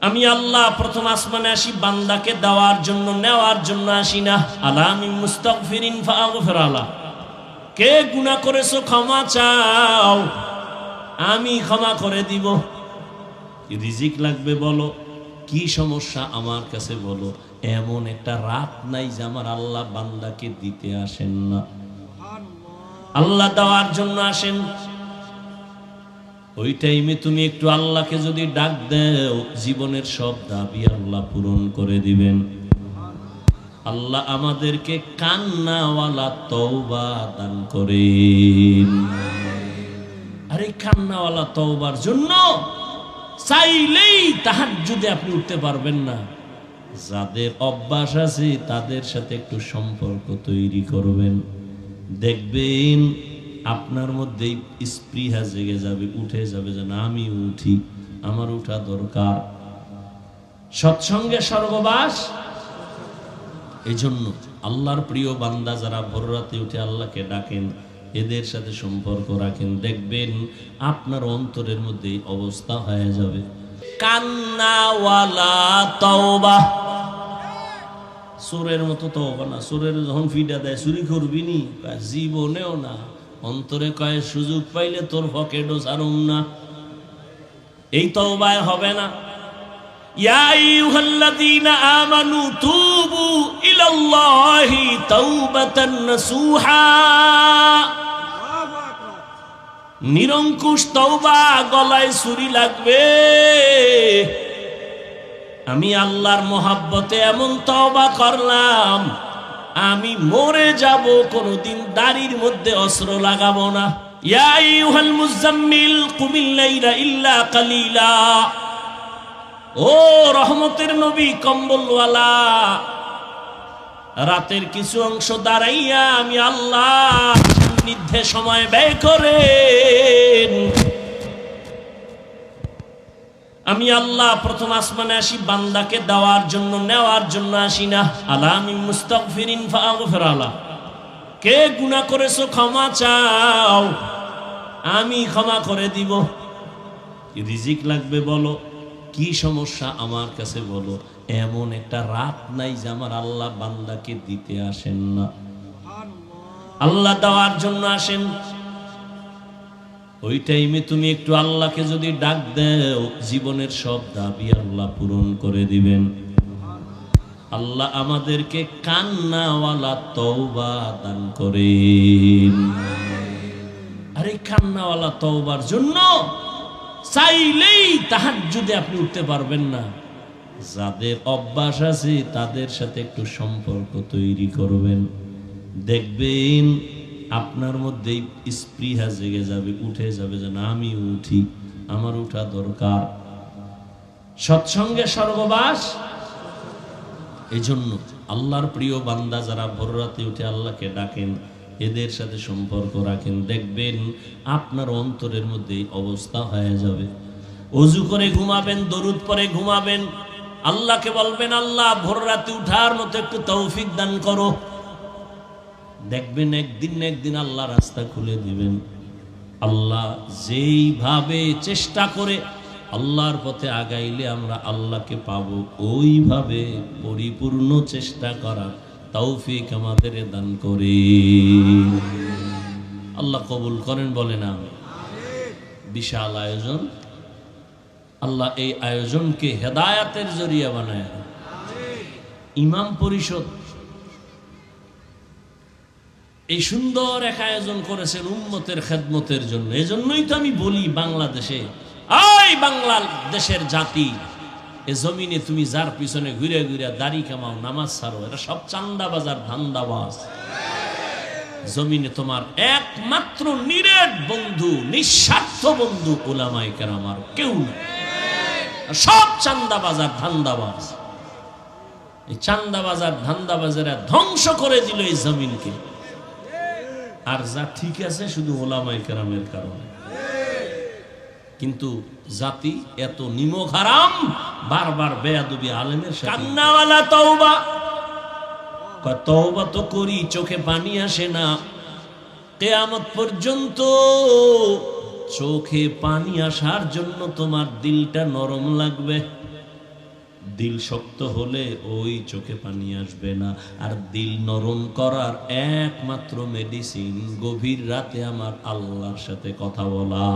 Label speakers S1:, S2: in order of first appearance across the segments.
S1: আমি আল্লাহ প্রথম আসমানে আসি, বান্দাকে দেওয়ার জন্য, নেওয়ার জন্য আসি না। আলা আমি মুস্তাগফিরিন ফাগফির আলা। কে গুনাহ করেছ, ক্ষমা চাও। আমি ক্ষমা করে দিব। রিজিক লাগবে বলো? কি সমস্যা আমার কাছে বলো? এমন একটা রাত নাই যে আমার আল্লাহ বান্দাকে দিতে আসেন না। আল্লাহ দেওয়ার জন্য আসেন। ওই টাইমে তুমি একটু আল্লাহকে যদি ডাক দেও, জীবনের সব দাবি আল্লাহ পূরণ করে দিবেন। আল্লাহ আমাদেরকে কান্নাওয়ালা তওবা দান করেন। আরে কান্নাওয়ালা তওবার জন্য চাইলেই তাহার যদি আপনি উঠতে পারবেন না। যাদের অভ্যাস আছে, তাদের সাথে একটু সম্পর্ক তৈরি করবেন। দেখবেন আপনার মধ্যেই স্পৃহা জেগে যাবে, উঠে যাবে যে না আমি উঠি, আমার উঠা দরকার। সৎসঙ্গে স্বর্গবাস। এই জন্য আল্লাহর প্রিয় বান্দা যারা ভোর রাতে উঠে আল্লাহকে ডাকেন, এদের সাথে সম্পর্ক রাখেন, দেখবেন আপনার অন্তরের মধ্যে অবস্থা হয়ে যাবে। সুরের মতো তওবা না, সুরের যখন ফিডা দেয়, চুরি করবি জীবনেও না। অন্তরে কয়ে, সুযোগ পাইলে তোর পকেটও ডোসারুম না। এই তওবায় হবে না। আমানু নিরঙ্কুশ লাগবে। আমি আল্লাহর মোহাব্বতে এমন তওবা করলাম আমি মরে যাব, কোনোদিন দাড়ির মধ্যে অস্ত্র লাগাবো না। ও রহমতের নবী, কম্বলওয়ালা। রাতের কিছু অংশ দাঁড়াইয়া আমি আল্লাহ সান্নিধ্যে সময় ব্যয় করেন আমি আল্লাহ প্রথম আসমানে আসি, বান্দাকে দেওয়ার জন্য, নেওয়ার জন্য আসি না। আলা আমি ফাগফির আলা কে গুনাহ করেছ ক্ষমা চাও। আমি ক্ষমা করে দিব। রিজিক লাগবে বলো? কি সমস্যা আমার কাছে বলো? এমন একটা রাত নাই যে আমার আল্লাহ বান্দাকে দিতে আসেন না। আল্লাহ দেওয়ার জন্য আসেন। ওই টাইমে তুমি একটু আল্লাহকে যদি ডাক দেও, জীবনের সব দাবি আল্লাহ পূরণ করে দিবেন। আল্লাহ আমাদেরকে কান্নাওয়ালা তওবা দান করেন। আরে কান্নাওয়ালা তওবার জন্য চাইলেই তাহার যদি আপনি উঠতে পারবেন না। যাদের অভ্যাস আছে, তাদের সাথে একটু সম্পর্ক তৈরি করবেন। দেখবেন আপনার মধ্যেই স্পৃহা জেগে যাবে, উঠে যাবে যে না আমি উঠি, আমার উঠা দরকার। সৎসঙ্গে সর্ববাস। এই জন্য আল্লাহর প্রিয় বান্দা যারা ভোর রাতে উঠে আল্লাহকে ডাকেন, এদের সাথে সম্পর্ক রাখেন। দেখবেন আপনার অন্তরের মধ্যে অবস্থা হয়ে যাবে। অজু করে ঘুমাবেন, দরুদ পরে ঘুমাবেন। আল্লাহকে বলবেন, আল্লাহ, ভোর রাতে উঠার মতো একটু তৌফিক দান করো। দেখবেন একদিন একদিন আল্লাহ রাস্তা খুলে দিবেন। আল্লাহ যেইভাবে চেষ্টা করে আল্লাহর পথে আগাইলে আমরা আল্লাহকে পাব। ওইভাবে পরিপূর্ণ চেষ্টা করা তৌফিক আমাদের দান করে। আল্লাহ কবুল করেন বলে না বিশাল আয়োজন। আল্লাহ এই আয়োজনকে হেদায়াতের জরিয়া বানায়। ইমাম পরিষদ এই সুন্দর এক আয়োজন করেছেন উম্মতের খেদমতের জন্য। এজন্যই তো আমি বলি বাংলাদেশে আই বাংলাদেশের জাতি, এ জমিনে তুমি যার পিছনে ঘুরে ঘুরে দাড়ি কামাও, নামাজ ছাড়ো এটা সব চান্দাবাজার ধান্দাবাজ। জমিনে তোমার একমাত্র নিরেট বন্ধু, নিঃস্বার্থ বন্ধু ওলামাই কেন আমার কেউ না। সব চান্দাবাজার ধান্দাবাজ। এই চান্দাবাজার ধান্দাবাজারা ধ্বংস করে দিল এই জমিনকে। আর যা ঠিক আছে শুধু ওলামাই কেরামের কারণে। কিন্তু জাতি এত নিমক হারাম বারবার বেয়াদবি আলেমের কান্নাওয়ালা তওবা। তওবা তো করি চোখে পানি আসে না। কেয়ামত পর্যন্ত চোখে পানি আসার জন্য তোমার দিলটা নরম লাগবে। দিল শক্ত হলে ওই চোখে পানি আসবে না। আর দিল নরম করার একমাত্র মেডিসিন গভীর রাতে আমার আল্লাহর সাথে কথা বলা।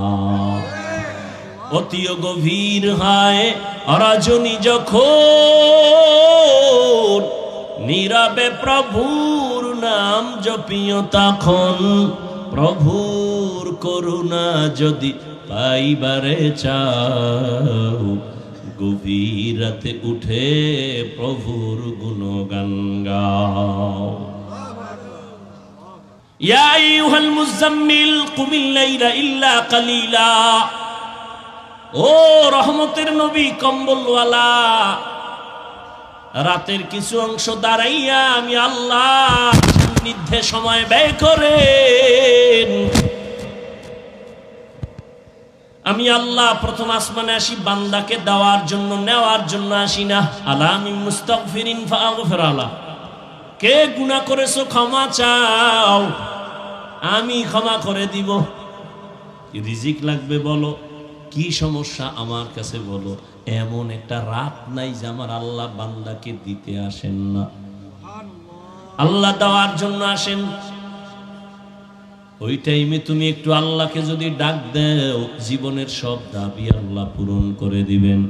S1: অতিও গভীর হয় অরাজনী যখন নীরবে প্রভুর নাম জপিও তখন প্রভুর করুণা যদি পাইবারে চাও গভীর রাতে উঠে প্রভুর গুণগান গাও يا أيها المزمل قم الليل إلا قليلا ও রহমতের নবী কম্বলওয়ালা রাতের কিছু অংশ দাঁড়াইয়া আমি আল্লাহ সান্নিধ্যে সময় ব্যয় করেন আমি আল্লাহ প্রথম আসমানে আসি, বান্দাকে দেওয়ার জন্য, নেওয়ার জন্য আসি না। আলামি মুস্তাগফিরিন ফাগফির আলা। কে গুনাহ করেছ, ক্ষমা চাও। আমি ক্ষমা করে দিব। রিজিক লাগবে বলো? কি সমস্যা আমার কাছে বলো? এমন একটা রাত নাই যে আমার আল্লাহ বান্দাকে দিতে আসেন না। আল্লাহ দেওয়ার জন্য আসেন। ওই টাইমে তুমি একটু আল্লাহকে যদি ডাক দেও, জীবনের সব দাবি আল্লাহ পূরণ করে দিবেন।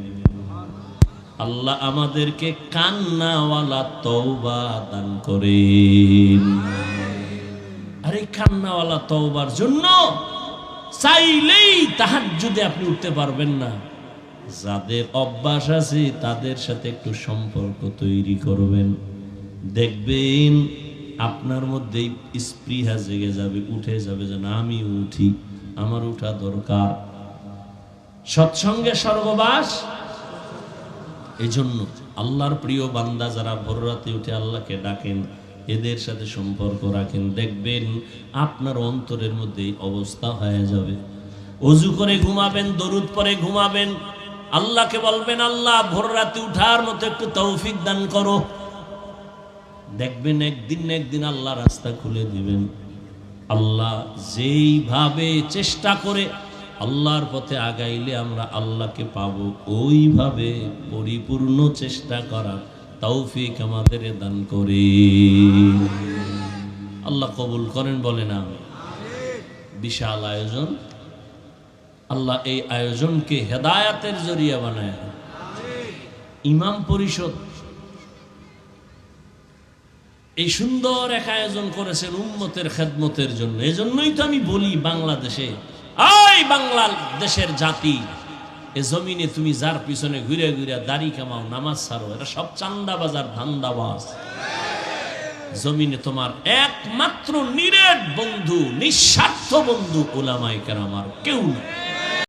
S1: আল্লাহ আমাদেরকে কান্নাওয়ালা তওবা দান করেন। আরে কান্নাওয়ালা তওবার জন্য চাইলেই তাহার যদি আপনি উঠতে পারবেন না। যাদের অভ্যাস আছে, তাদের সাথে একটু সম্পর্ক তৈরি করবেন। দেখবেন আপনার মধ্যেই স্পৃহা জেগে যাবে, উঠে যাবে যে না আমি উঠি, আমার উঠা দরকার। সৎসঙ্গে সর্ববাস এই জন্য আল্লাহর প্রিয় বান্দা যারা ভোর রাতে উঠে আল্লাহকে ডাকেন, এদের সাথে সম্পর্ক রাখেন। দেখবেন আপনার অন্তরের মধ্যে অবস্থা হয়ে যাবে। অজু করে ঘুমাবেন, দরুদ পরে ঘুমাবেন। আল্লাহকে বলবেন, আল্লাহ, ভোর রাতে উঠার মতো একটু তৌফিক দান করো। দেখবেন একদিন না একদিন আল্লাহ রাস্তা খুলে দিবেন। আল্লাহ যেইভাবে চেষ্টা করে আল্লাহর পথে আগাইলে আমরা আল্লাহকে পাব। ওইভাবে পরিপূর্ণ চেষ্টা করার তৌফিক আমাদের দান করে। আল্লাহ কবুল করেন বলে না বিশাল আয়োজন। আল্লাহ এই আয়োজনকে হেদায়াতের জরিয়া বানায়। ইমাম পরিষদ এই সুন্দর এক আয়োজন করেছেন উম্মতের খেদমতের জন্য। এজন্যই তো আমি বলি বাংলাদেশে আই বাংলাদেশের জাতি, এ জমিনে তুমি যার পিছনে ঘুরে ঘুরে দাড়ি কামাও, নামাজ ছাড়ো, এটা সব চান্দাবাজার ধান্দাবাজ। জমিনে তোমার একমাত্র নিরেট বন্ধু, নিঃস্বার্থ বন্ধু ওলামাই আমার কেউ না